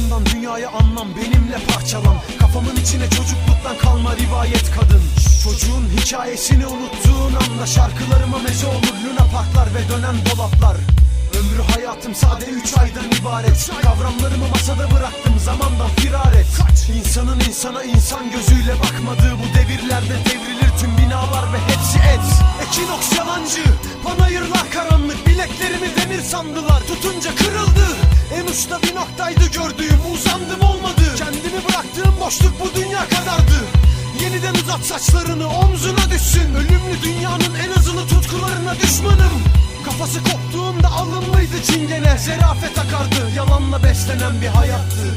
başından dünyaya anlam benimle parçalan. Kafamın içine çocukluktan kalma rivayet kadın. Çocuğun hikayesini unuttuğun anda Şarkılarıma meze olur luna parklar ve dönen dolaplar. Ömrü hayatım sade üç aydan ibaret. Kavramlarımı masada bıraktım zamandan firar et İnsanın insana insan gözüyle bakmadığı bu devirlerde devrilir tüm binalar ve hepsi et. Ekinoks yalancı, panayırlar karanlık Bileklerimi demir sandılar, tutunca kırıldı boşluk bu dünya kadardı. Yeniden uzat saçlarını omzuna düşsün. Ölümlü dünyanın en hızlı tutkularına düşmanım. Kafası koptuğunda alınlıydı çingene Zerafet akardı. Yalanla beslenen bir hayattı